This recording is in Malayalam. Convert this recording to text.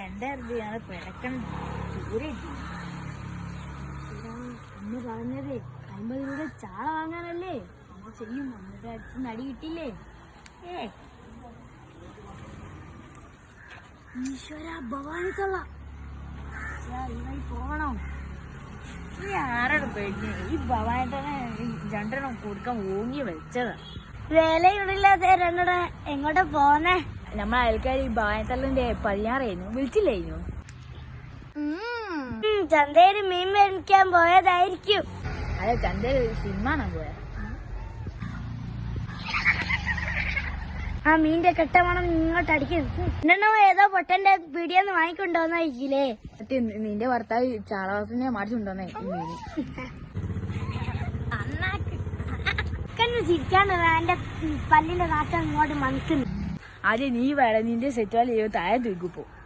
രൂപ ഞങ്ങൾ അന്ന് പറഞ്ഞതേ അമ്പത് രൂപ ചാള വാങ്ങാനല്ലേ? നമ്മൾ ചെയ്യും നമ്മുടെ അടുത്ത് നടി കിട്ടില്ലേ ഏ. ഈശ്വര ഭവാനി തള്ള. വഴി പോകണം ഈ ആരുടെ പേടിച്ച് ഈ ഭവാനി രണ്ടെണ്ണം കൊടുക്കാൻ ഓങ്ങി വെച്ചതാ. വിലയിടില്ലാതെ രണ്ടട എങ്ങോട്ടാ പോന്നേ? നമ്മളെ അയൽക്കാർ ഈ ഭവാനത്തള്ളിന്റെ പതിനാറായിരുന്നു വിളിച്ചില്ലായിരുന്നു ചന്തയിൽ മീൻ മേടിക്കാൻ പോയതായിരിക്കും. അതെ ചന്തയിൽ സിനിമ പോയത്. ആ മീന്റെ കെട്ടമണം ഇങ്ങോട്ട് അടിക്കുന്നു ഏതോ പൊട്ടന്റെ പീടിയെന്ന് വാങ്ങിക്കൊണ്ടോന്നായിരിക്കില്ലേ? നിന്റെ ഭർത്താവ് ചാളവാസിനെ മാറ്റിച്ചുണ്ടോന്നേ മീന് ചിരിക്കാണ് എന്റെ പല്ലിന്റെ നാട്ടം ഇങ്ങോട്ട് മണിക്കുന്നു ആദ്യം നീ വേണം നിന്റെ സെറ്റ് വാലി താഴെ തൂക്കിപ്പോ.